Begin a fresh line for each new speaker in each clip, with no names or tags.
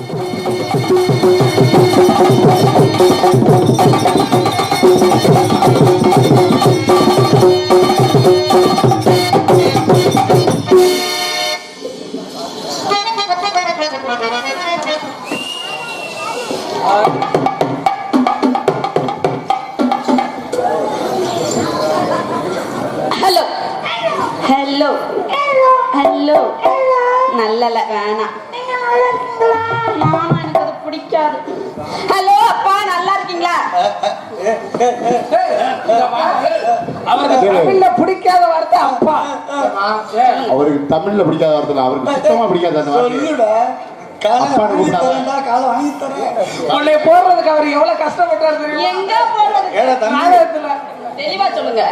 Hello
உன்னை போடுறதுக்கு அவர் எவ்வளவு கஷ்டப்பட்டாரு தெரியுமா?
எங்க
தம்பி.
நாடகத்துல
தெளிவா சொல்லுங்க.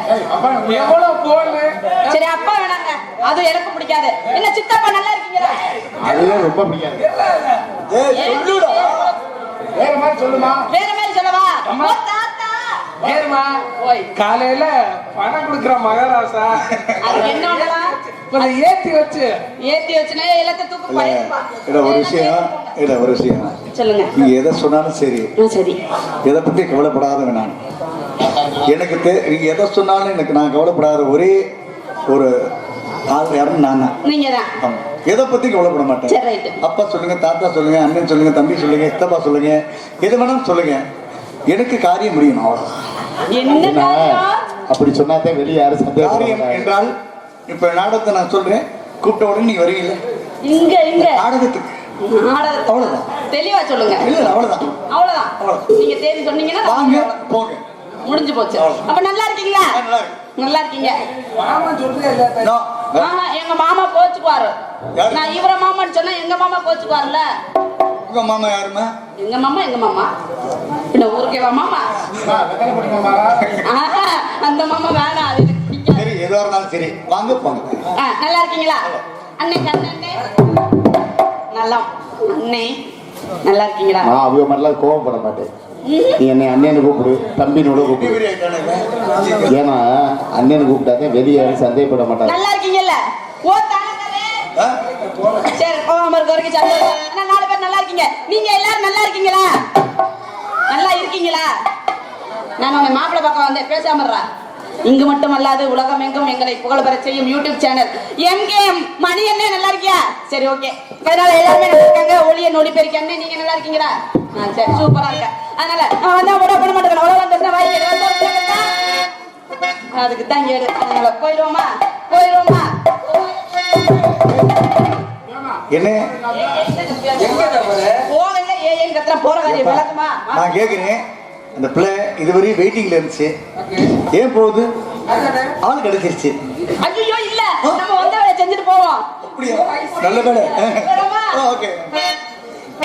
எவ்வளவு
சரி அப்பா வேணாங்க. அது எனக்கு பிடிக்காது. என்ன சித்தப்பா நல்லா இருக்கீங்களா?
அதுவே ரொம்ப பிடிக்காது.
ஏய் சொல்லுடா.
வேற மாதிரி சொல்லுமா?
வேற மாதிரி சொல்லவா? ஓய்
காலையில பணம் கொடுக்குற மகாராசா.
அது
ஏத்தி வச்சு.
ஏத்தி வச்சுனா தூக்கு.
இல்ல ஒரு விஷயம். இல்ல ஒரு விஷயம்.
சொல்லுங்க.
நீங்க எதை சொன்னாலும் சரி.
சரி.
எதை பத்தி கவலைப்படாதவன் நான். எனக்கு நீங்க எதை சொன்னாலும் எனக்கு நான் கவலைப்படாத ஒரே ஒரு ஆள் யாருன்னு நான்? தான்
நீங்க தான்
ஆமா. எதை பத்தி கவலைப்பட மாட்டேன். அப்பா சொல்லுங்க தாத்தா சொல்லுங்க அண்ணன் சொல்லுங்க தம்பி சொல்லுங்க சித்தப்பா சொல்லுங்க எது வேணாலும் சொல்லுங்க. எனக்கு காரியம் முடியணும்
என்ன, காரியம்?
அப்படி சொன்னாதான் வெளியே யாரும்
காரியம்
சந்தேகம்
என்றால் இப்ப நாடகத்தை நான் சொல்றேன். கூப்பிட்ட உடனே நீங்க வருவீங்களா
இங்க இங்க.
நாடகத்துக்கு.
நாடகத்தை
அவ்வளவுதான்.
தெளிவா சொல்லுங்க.
இல்ல அவ்வளவுதான்.
அவ்வளவுதான். நீங்க தேதி சொன்னீங்கன்னா
வாங்க போங்க.
முடிஞ்சு போச்சு. அப்ப நல்லா இருக்கீங்களா?
நல்லா இருக்கு.
நல்லா இருக்கீங்க.
மாமா
எங்க மாமா கோச்சுக்குவாரு? நான் இவர மாமான்னு சொன்னா எங்க மாமா கோச்சுக்குவாருல்ல?
உங்க மாமா யாருமா
எங்க மாமா எங்க மாமா? பின்ன ஊருக்கேவா மாமா. ஆஹா, அந்த மாமா வேணாம் அது
சரி எதுவா இருந்தாலும் சரி. வாங்க போங்க.
ஆ, நல்லா இருக்கீங்களா? அண்ணே கண்ணே நல்லா அண்ணே நல்லா இருக்கீங்களா?
நான் அவங்க மாதிரிலாம் கோவப்பட மாட்டேன். நீ என்னை அண்ணனை கூப்பிடு தம்பின்னு கூட கூப்பிடு. ஏன்னா அண்ணனை கூப்பிட்டாதான் வெளியே யாரும் சந்தேகப்பட மாட்டாங்க.
நல்லா இருக்கீங்கல்ல? ஓ? சரி போகாம இருக்க வரைக்கும் சந்தோஷம் ஆனா நாலு பேர் நல்லா இருக்கீங்க? நீங்க எல்லாரும் நல்லா இருக்கீங்களா? நல்லா இருக்கீங்களா? நான் உன்னை மாப்பிள்ளை பக்கம் வந்தேன் பேசாம இருடா. இங்கு மட்டுமல்லாது உலகம் எங்கும் எங்களை புகழ் பெற செய்யும் யூடியூப் சேனல். எம்கே மணி என்ன நல்லா இருக்கியா? சரி ஓகே. அதனால எல்லாருமே நல்லா இருக்காங்க. ஒளிய நொடி பெருக்கி அண்ணே நீங்க நல்லா இருக்கீங்களா? சரி சூப்பரா இருக்க அதனால நான் வந்தா கூட பண்ண மாட்டேன். உலகம் வந்துருந்தா அதுக்கு தான் கேடு அதனால போயிடுவோமா? போயிடுவோமா?
என்ன?
போகல ஏ ஏன் கத்துற போற காரியம். விளக்குமா?
நான் கேக்குறேன். அந்த பிள்ளை இதுவரையும் வெயிட்டிங்ல இருந்துச்சு. ஏன் போகுது? ஆள் கிடைச்சிருச்சு.
ஐயோ இல்ல. நம்ம வந்த வேலையை செஞ்சுட்டு போவோம்.
அப்படியா? நல்ல வேலை? ஓகே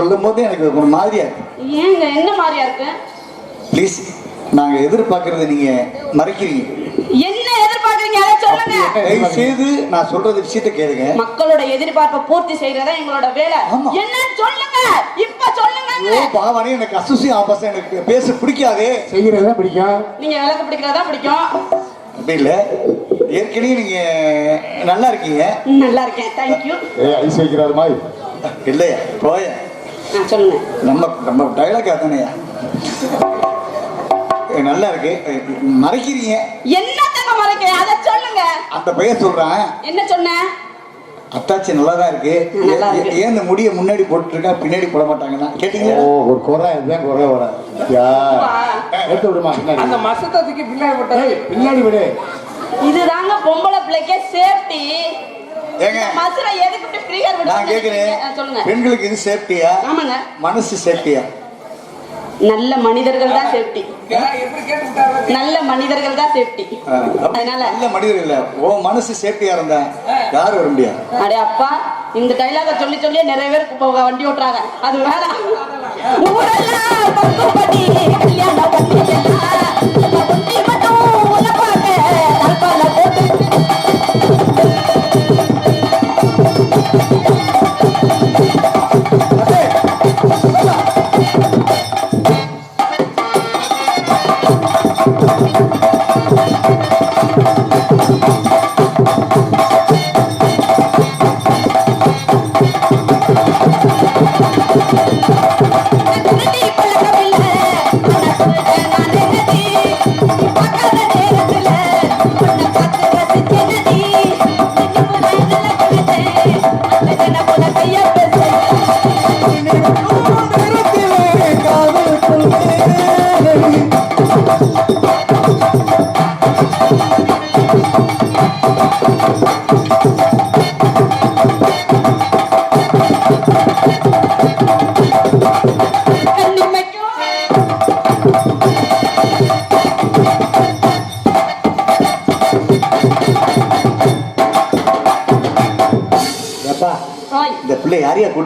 சொல்லும் போது எனக்கு ஒரு மாதிரியா இருக்கு.
ஏங்க என்ன மாதிரியா இருக்கு?
ப்ளீஸ் நாங்க எதிர்பார்க்கறது நீங்க மறைக்கிறீங்க.
என்ன எதிர்பார்க்கறீங்க? அதை சொல்லுங்க.
தயவு செய்து நான் சொல்றது விஷயத்த கேளுங்க.
மக்களோட எதிர்பார்ப்பை பூர்த்தி செய்யறதா எங்களோட வேலை.
ஆமா.
என்னன்னு சொல்லுங்க. இப்ப சொல்லுங்க
ஐயோ பாவனே எனக்கு அசுசி ஆபாசம் எனக்கு பேச பிடிக்காதே.
செய்யறதா பிடிக்கும்?
நீங்க விளக்கு பிடிக்கிறதா பிடிக்கும்?
அப்படி இல்ல. ஏற்கனவே நீங்க நல்லா இருக்கீங்க.
நல்லா இருக்கேன். தேங்க்யூ
ஏ ஐஸ் வைக்கிறாரு மாதிரி.
இல்லையா? போய.
சொல்லுங்க.
நம்ம நம்ம டைலாக் அதானையா? நல்லா இருக்கு. மறைக்கிறீங்க.
என்னத்தங்க மறைக்கிறேன் அதை சொல்லுங்க.
அந்த பையன் சொல்றான்.
என்ன சொன்னேன்
அத்தாச்சி நல்லா தான் இருக்கு. ஏன் இந்த முடிய முன்னாடி போட்டுருக்கா பின்னாடி போட மாட்டாங்கன்னா?
ஓ
கேட்டீங்களா
ஒரு குறை இதுதான் குறை வர. யா. எடுத்து விடுமா
அந்த
பின்னாடி
மசத்தத்துக்கு பின்னாடி போட்டது.
ஏய், பின்னாடி விடு.
இதுதாங்க பொம்பளை பிள்ளைக்கே சேஃப்டி
ஏங்க
மசுரை எதுக்கு இப்படி ஃப்ரீயா
நான் கேக்குறேன்.
சொல்லுங்க.
பெண்களுக்கு இது சேஃப்டியா
ஆமாங்க.
மனசு சேஃப்டியா
நல்ல மனிதர்கள் தான் சேஃப்டி நல்ல மனிதர்கள் தான் சேஃப்டி அதனால
நல்ல மனிதர் இல்ல. ஓ மனசு சேஃப்டியா இருந்தா யாரும் வர முடியாது
அடே அப்பா இந்த டைலாக சொல்லி சொல்லியே நிறைய பேர் இப்போ வண்டி ஓட்டுறாங்க. அது வேணாம். ஊரெல்லாம் கல்யாணம் பண்ணிக்கலாம்.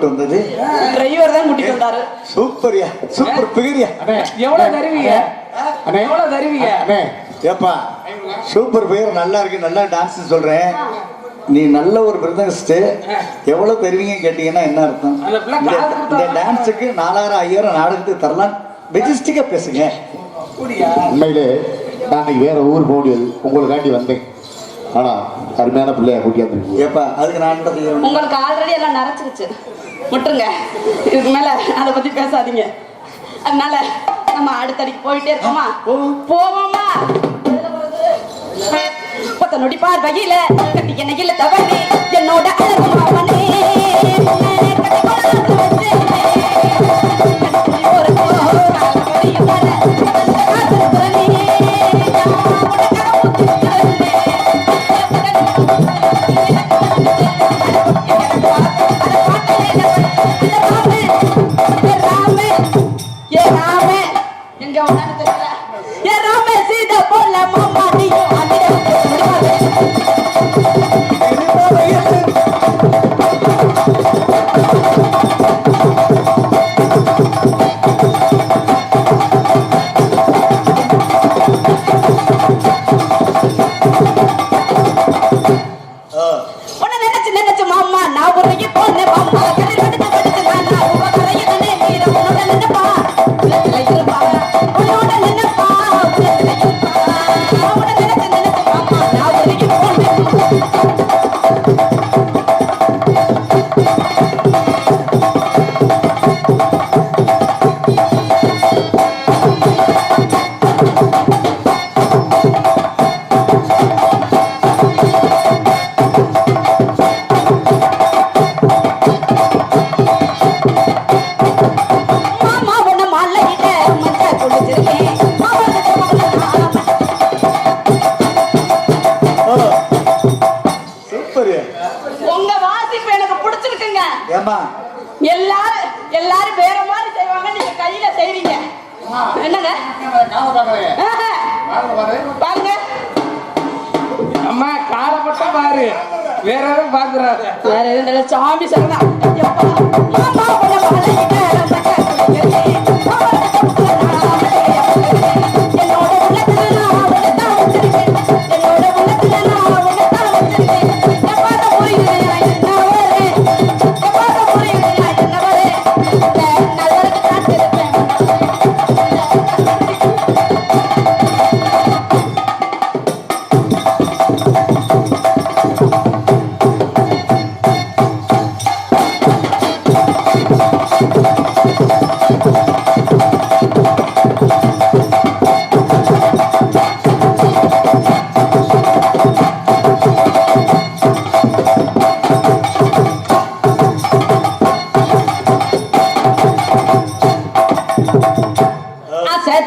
கூட்டு வந்தது.
டிரைவர் தான் கூட்டிட்டு வந்தாரு.
சூப்பர்யா சூப்பர் பிகரியா.
அண்ணே
எவ்வளவு தருவீங்க?
அண்ணே
எவ்வளவு தருவீங்க?
அண்ணே
ஏப்பா சூப்பர் பேர் நல்லா இருக்கு நல்லா டான்ஸ் சொல்றேன். நீ நல்ல ஒரு பிரதர்ஸ்ட் எவ்வளவு தருவீங்க கேட்டீங்கன்னா என்ன அர்த்தம்? இந்த- டான்ஸுக்கு நாலாயிரம் ஐயாயிரம் நாடகத்துக்கு தரலாம். மெஜஸ்டிக்கா பேசுங்க.
உண்மையிலே நான் வேற ஊர் போக முடியாது உங்களுக்காண்டி வந்தேன். ஆனா அருமையான பிள்ளைய கூட்டியாந்துருக்கீங்க
ஏப்பா அதுக்கு நான்
உங்களுக்கு ஆல்ரெடி எல்லாம் நரைச்சிருச்சு. விட்டுருங்க. இதுக்கு மேல அதை பத்தி பேசாதீங்க. அதனால நம்ம அடுத்தடிக்கு போயிட்டே இருக்கோமா? போவோமா. பத்த நொடி பார்வையில கட்டி என்ன இல்ல தவறி என்னோட அழகு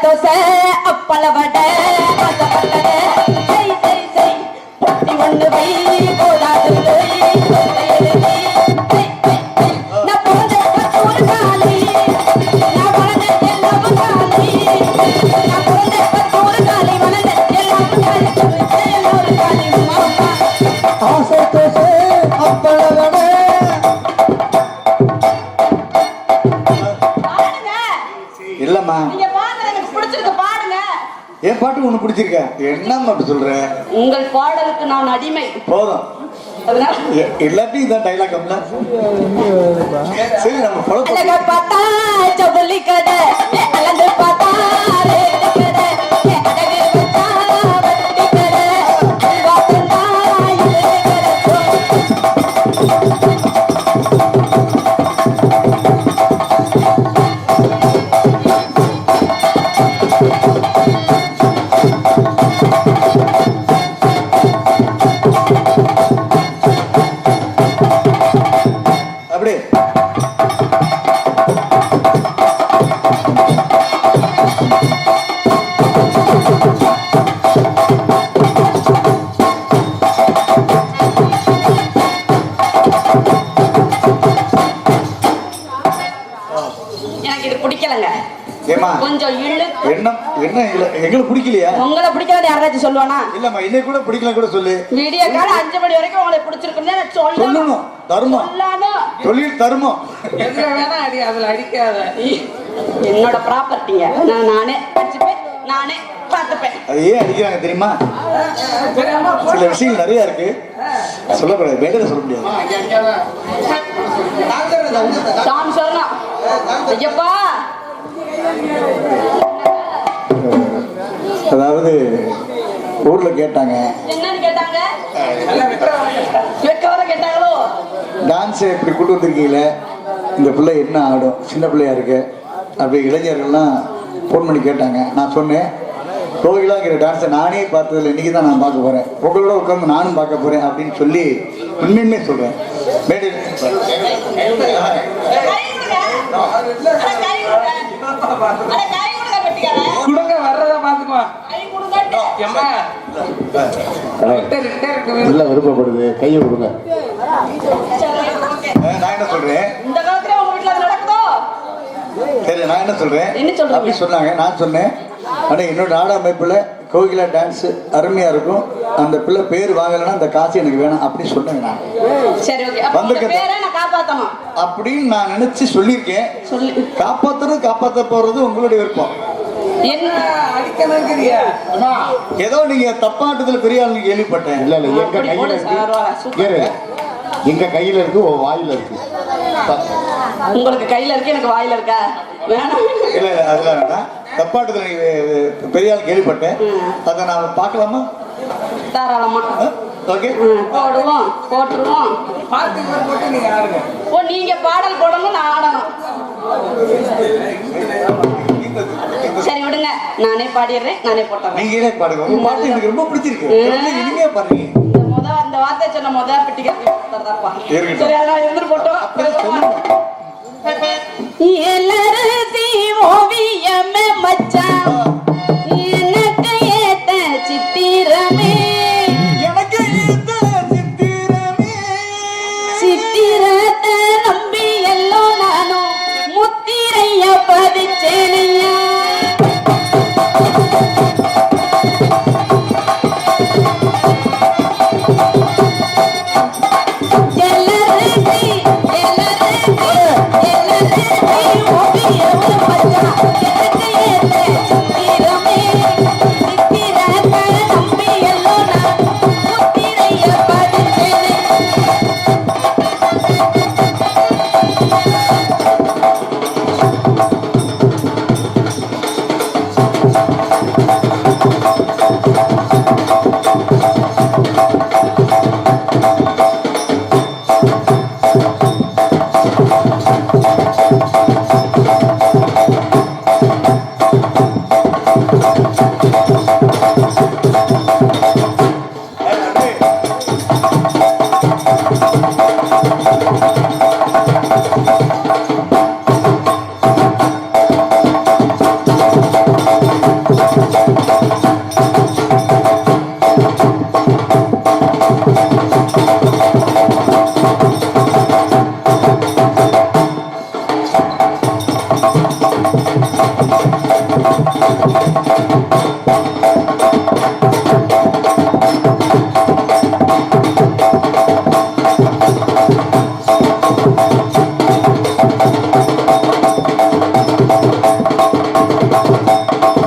தோசை அப்பள வடை ஆசை பல்லட செய் செய் செய் ஒன்று வை
உனக்கு பிடிச்சிருக்க. என்னம்மா அப்படி சொல்ற?
உங்கள் பாடலுக்கு நான் அடிமை.
போதும். எல்லாத்தையும் இதான் டைலாக் சரி நம்ம பழக்கம் எங்களுக்கு பிடிக்கலையா?
உங்களை பிடிக்காத யாராச்சும் சொல்லுவானா?
இல்லம்மா இன்னை கூட பிடிக்கல கூட சொல்லு.
விடிய காலம் அஞ்சு மணி வரைக்கும் உங்களை பிடிச்சிருக்குன்னு சொல்லணும்
தர்மம். தொழில் தர்மம்.
எதுல வேணா அடி அதுல அடிக்காத
என்னோட ப்ராப்பர்ட்டிங்க நான் நானே வச்சுப்பேன் நானே பார்த்துப்பேன்.
அது ஏன் அடிக்கிறாங்க தெரியுமா?
தெரியாம
சில விஷயங்கள் நிறைய இருக்கு. சொல்லக்கூடாது வேண்டதை சொல்ல முடியாது.
சாமி ஐயப்பா.
அதாவது ஊர்ல கேட்டாங்க. டான்ஸ் இப்படி கொண்டு வந்திருக்கீங்களே? இந்த பிள்ளை என்ன ஆடும்? சின்ன பிள்ளையா இருக்கு. அப்படி இளைஞர்கள்லாம் ஃபோன் பண்ணி கேட்டாங்க. நான் சொன்னேன் கோகிலாங்கிற டான்ஸை நானே பார்த்ததில்ல. இன்னைக்கு தான் நான் பார்க்க போறேன். உங்களோட உட்காந்து நானும் பார்க்க போறேன். அப்படின்னு சொல்லி உண்மையுமே சொல்றேன். மேடையில்
இல்ல விருப்பப்படுது. கையை
ஓகே.
நான் என்ன சொல்றேன்?
இந்த காலத்துல உங்க வீட்டுல அது நடக்குதோ?
சரி நான் என்ன சொல்றேன்? அப்படி சொன்னாங்க. நான் சொன்னேன். ஆனா என்னோட நாட அமைப்புல கோகிலா டான்ஸ் அருமையா இருக்கும். அந்த பிள்ளை பேர் வாங்கலைன்னா அந்த காசு எனக்கு வேணாம் அப்படின்னு சொன்னேன் நான்.
சரி ஓகே. அப்ப உங்க
வந்திருக்க-
பேரை நான் காப்பாத்தணும்.
அப்படின்னு நான் நினைச்சு சொல்லியிருக்கேன்.
சொல்லி.
காப்பாத்துறது காப்பாத்த போறது உங்களுடைய விருப்பம். ஏதோ நீங்க தப்பாட்டத்துல பெரிய ஆளுங்க கேள்விப்பட்டேன்.
இல்ல இல்ல எங்க கையில இருக்கு. எங்க கையில இருக்கு வாயில இருக்கு.
உங்களுக்கு கையில இருக்கு எனக்கு வாயில இருக்கா?
இல்ல இல்ல, அதெல்லாம் வேண்டாம் தப்பாட்டத்துல பெரிய ஆள் கேள்விப்பட்டேன். அதை நான் பார்க்கலாமா?
தாராளமா.
ஓகே.
போடுவோம் போட்டுருவோம். ஓ நீங்க பாடல் போடணும் நான் ஆடணும். நானே பாடிடுறேன் நானே போட்டுறேன்.
நீங்களே பாடுங்க? உங்க பாட்டு எனக்கு ரொம்ப பிடிச்சிருக்கு. இனிமையா பாருங்க
இந்த முத அந்த வார்த்தை சொன்ன முத பெட்டிக்கு. சரி அதெல்லாம் இருந்துட்டு போட்டோம் எல்லரசி ஓவியமே மச்சான்.
Thank you.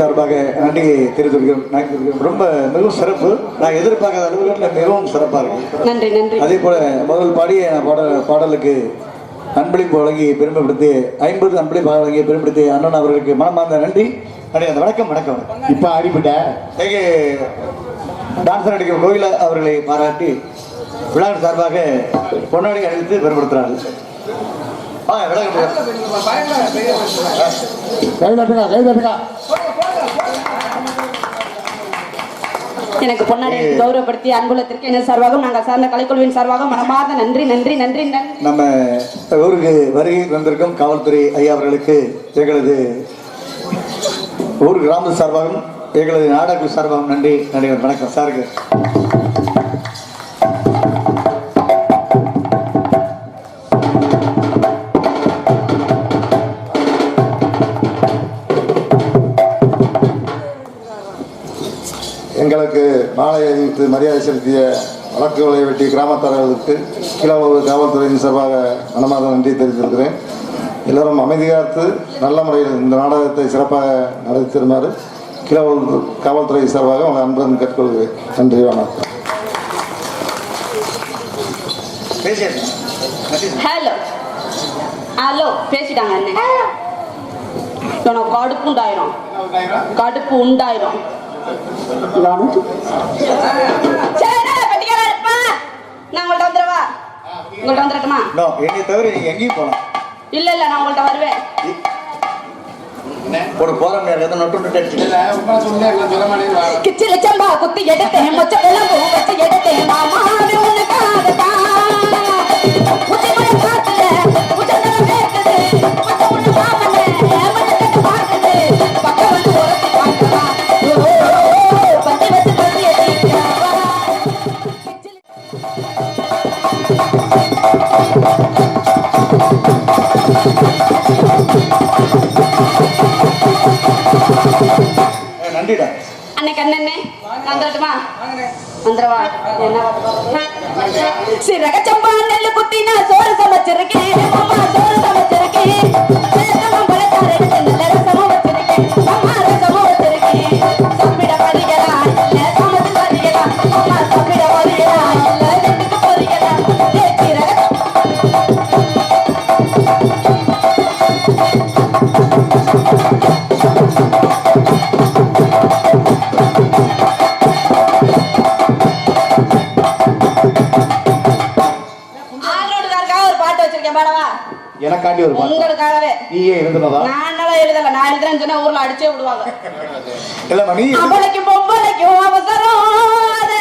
சார்பாக நன்றி தெரிவித்திருக்கிறோம் ரொம்ப மிகவும் சிறப்பு. நான் எதிர்பார்க்காத அளவுக்கு மிகவும் சிறப்பாக இருக்கு.
நன்றி நன்றி.
அதே போல முதல் பாடிய பாட பாடலுக்கு அன்பளிப்பு வழங்கி பெருமைப்படுத்தி ஐம்பது அன்பளிப்பு வழங்கி பெருமைப்படுத்தி அண்ணன் அவர்களுக்கு மனமார்ந்த நன்றி. நன்றி அந்த வணக்கம் வணக்கம்.
இப்ப அடிபட்ட
இங்கே டான்சர் நடிகர் கோகிலா அவர்களை பாராட்டி விழாவின் சார்பாக பொன்னாடி அணிவித்து பெருமைப்படுத்துகிறார்கள்.
எனக்கு பொன்னாடி கௌரவப்படுத்தி அன்புலத்திற்கு என்ன சார்பாகவும் நாங்கள் சார்ந்த கலைக்குழுவின் சார்பாக மனமார்ந்த நன்றி நன்றி நன்றி
நம்ம ஊருக்கு வருகை வந்திருக்கும் காவல்துறை ஐயா அவர்களுக்கு எங்களது ஊர் கிராம சார்பாகவும் எங்களது நாடக சார்பாகவும் நன்றி நன்றி வணக்கம். சாருக்கு.
எங்களுக்கு மாலை அணிவித்து மரியாதை செலுத்திய வழக்குகளை வெட்டி கிராமத்தார்களுக்கு கிளம்பு காவல்துறையின் சார்பாக மனமார்ந்த நன்றி தெரிவித்திருக்கிறேன். எல்லோரும் அமைதி காத்து நல்ல முறையில் இந்த நாடகத்தை சிறப்பாக நடத்திருமாறு கிளம்பு காவல்துறை சார்பாக உங்களை அன்புடன் கேட்டுக்கொள்கிறேன். நன்றி வணக்கம்.
ஹலோ ஹலோ பேசிட்டாங்க அண்ணன் கடுப்பு உண்டாயிரும். கடுப்பு உண்டாயிரும். நான் உங்கள்ட்ட வந்துடட்டுமா?
நோ என்னை தவிர நீங்க எங்கேயும் போகலாம்
இல்ல இல்ல நான் உங்கள்ட்ட வருவேன்.
ஒரு போறம் எதை நொட்டு நொட்டு
கிச்சி லட்சம்பா குத்தி எடுத்தேன் மொச்ச வச்சு எடுத்தேன்.
நன்றிடா.
அன்னைக்கு அண்ணனே வந்துடட்டுமா? வந்துடவா. என்ன? சிறக சம்பா நெல்லு குத்தி சோறு சமைச்சிருக்கேன். ஒரு உங்களுக்காகவே.
நீயே இருந்ததா
நான் என்னலாம் எழுதல? நான் எழுதுறேன்னு சொன்னா ஊர்ல அடிச்சே விடுவாங்க.
இல்லம்மா நீ
அவளைக்கும் பொம்பளைக்கும் அவசரம். அத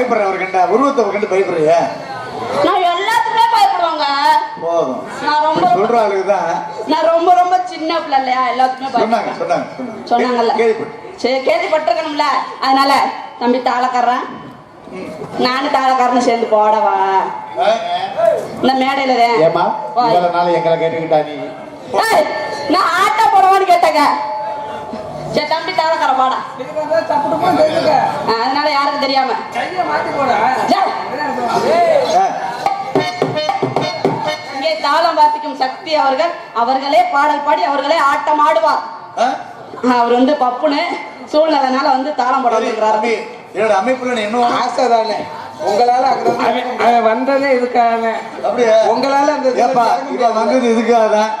வேலைக்கு போறேன்
ஏமா பயப்படுற அவர் கண்டா உருவத்தை கண்டு பயப்படுறிய?
நான் எல்லாத்துக்குமே பயப்படுவாங்க.
போதும்.
நான் ரொம்ப
சொல்ற ஆளுக்கு தான்
நான் ரொம்ப ரொம்ப சின்ன பிள்ளை இல்லையா? எல்லாத்துக்குமே
சொன்னாங்க சொன்னாங்க
சொன்னாங்கல்ல.
கேள்விப்பட்டு
சரி கேள்விப்பட்டிருக்கணும்ல. அதனால தம்பி தாளக்காரன். நானும் தாளக்காரனும் சேர்ந்து போடவா. இந்த மேடையில.
ஏமா
வா.
இவ்வளவு நாள் எங்களை கேட்டுக்கிட்டா நீ?
நான் ஆட்டா போடவான்னு கேட்டேங்க. சரி தம்பி தாளக்காரன் பாடா. அதனால யாருக்கும் தெரியாம. இங்கே தாளம் வாசிக்கும் சக்தி அவர்கள் அவர்களே பாடல் பாடி அவர்களே ஆட்டம் ஆடுவார். அவர் வந்து பப்புனு சூழ்நிலைனால வந்து தாளம் போட வந்திருக்கிறாரு.
என்னோட அமைப்புல நீ இன்னும்
ஆசைதானே உங்களால அங்க அவன் வந்ததே இதுக்காக.
அப்படியே?
உங்களால அந்த முடியாது.
வந்தது இதுக்காக. தான்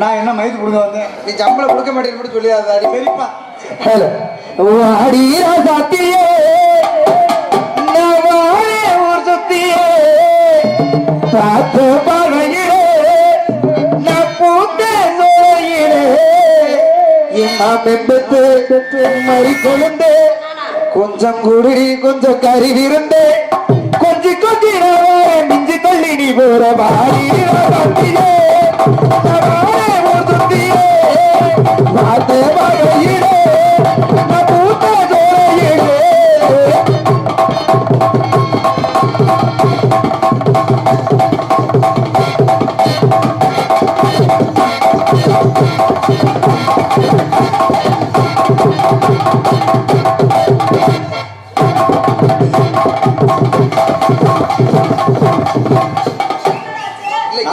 நான் என்ன மயத்து கொடுக்க வந்தேன்?
நீ சம்பளம் கொடுக்க மாட்டேன்னு சொல்லியாதாடி
சரிப்பா
வாடி ராசாத்தியே ஊர் சுத்தியே பார்த்து பகையிலே நான் பூத்த நோயிலே என்ன மெம்பத்து மறி கொழுந்து கொஞ்சம் குடி கொஞ்சம் கறி விருந்து மிஞ்சு தள்ளி நீ போற வாடி பார்த்து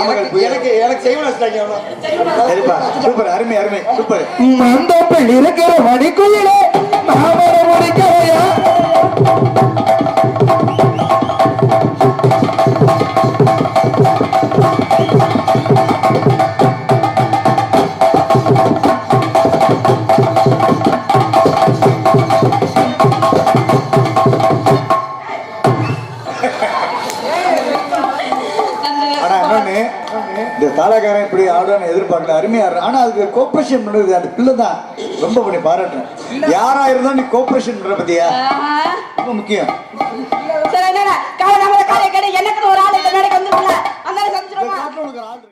எனக்கு எனக்கு எனக்கு செய்வன வச்சுட்டாங்க
சரிப்பா சூப்பர் அருமை அருமை சூப்பர்.
இருக்கிற மாமரம் முடிக்கையா
ஆனா கலாக்காரன் இப்படி ஆடுவான்னு எதிர்பார்க்கல. அருமையா ஆனா அதுக்கு கோஆபரேஷன் பண்ணுறது அந்த பிள்ளை தான் ரொம்ப பண்ணி பாராட்டுறேன். யாரா இருந்தா நீ கோஆபரேஷன் பண்ற பத்தியா? ரொம்ப முக்கியம். எனக்கு ஒரு ஆள் இந்த வந்து